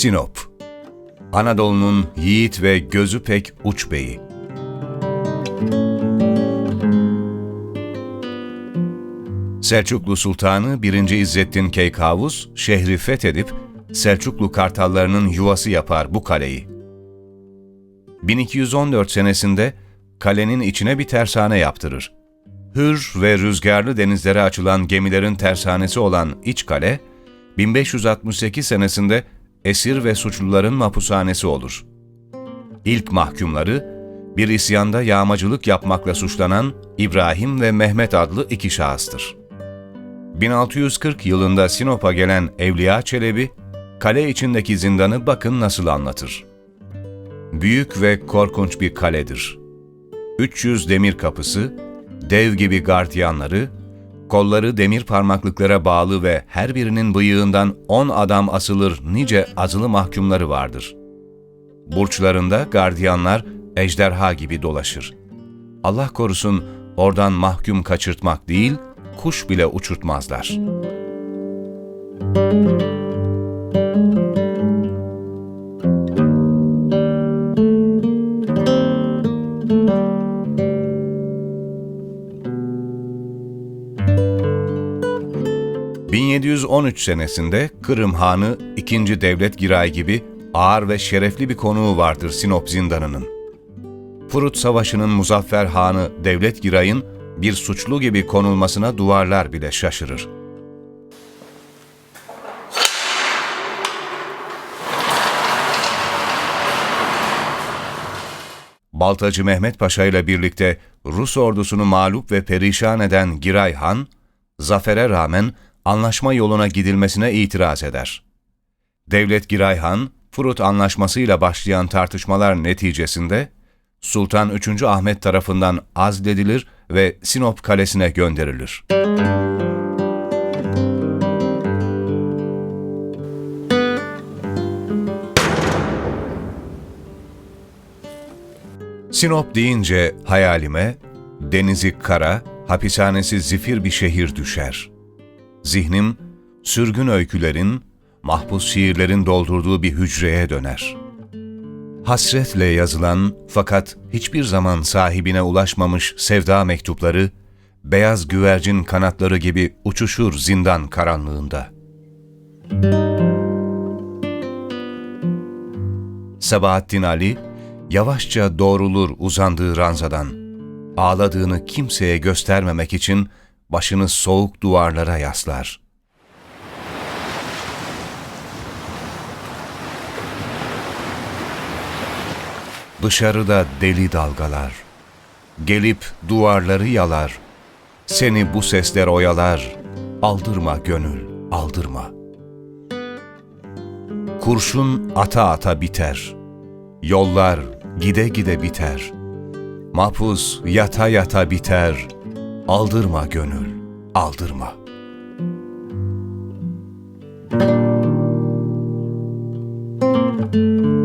Sinop Anadolu'nun yiğit ve gözü pek uç beyi. Selçuklu Sultanı 1. İzzettin Keykavus şehri fethedip Selçuklu Kartallarının yuvası yapar bu kaleyi. 1214 senesinde kalenin içine bir tersane yaptırır. Hür ve rüzgarlı denizlere açılan gemilerin tersanesi olan iç kale, 1568 senesinde esir ve suçluların mahpushanesi olur. İlk mahkumları, bir isyanda yağmacılık yapmakla suçlanan İbrahim ve Mehmet adlı iki şahıstır. 1640 yılında Sinop'a gelen Evliya Çelebi, kale içindeki zindanı bakın nasıl anlatır. Büyük ve korkunç bir kaledir. 300 demir kapısı, dev gibi gardiyanları, kolları demir parmaklıklara bağlı ve her birinin bıyığından 10 adam asılır nice azılı mahkumları vardır. Burçlarında gardiyanlar ejderha gibi dolaşır. Allah korusun oradan mahkum kaçırtmak değil, kuş bile uçurtmazlar. ...1713 senesinde Kırım Hanı 2. Devlet Giray gibi ağır ve şerefli bir konuğu vardır Sinop zindanının. Furut Savaşı'nın Muzaffer Hanı Devlet Giray'ın bir suçlu gibi konulmasına duvarlar bile şaşırır. Baltacı Mehmet Paşa ile birlikte Rus ordusunu mağlup ve perişan eden Giray Han, zafere rağmen anlaşma yoluna gidilmesine itiraz eder. Devlet Giray Han, Furut Anlaşması'yla başlayan tartışmalar neticesinde Sultan 3. Ahmet tarafından azledilir ve Sinop Kalesi'ne gönderilir. Sinop deyince hayalime denizi kara, hapishanesi zifir bir şehir düşer. Zihnim sürgün öykülerin, mahpus şiirlerin doldurduğu bir hücreye döner. Hasretle yazılan fakat hiçbir zaman sahibine ulaşmamış sevda mektupları, beyaz güvercin kanatları gibi uçuşur zindan karanlığında. Sabahattin Ali, yavaşça doğrulur uzandığı ranzadan. Ağladığını kimseye göstermemek için başını soğuk duvarlara yaslar. Dışarıda deli dalgalar. Gelip duvarları yalar. Seni bu sesler oyalar. Aldırma gönül, aldırma. Kurşun ata ata biter. Yollar gide gide biter. Mapus yata yata biter. Aldırma gönül, aldırma. Müzik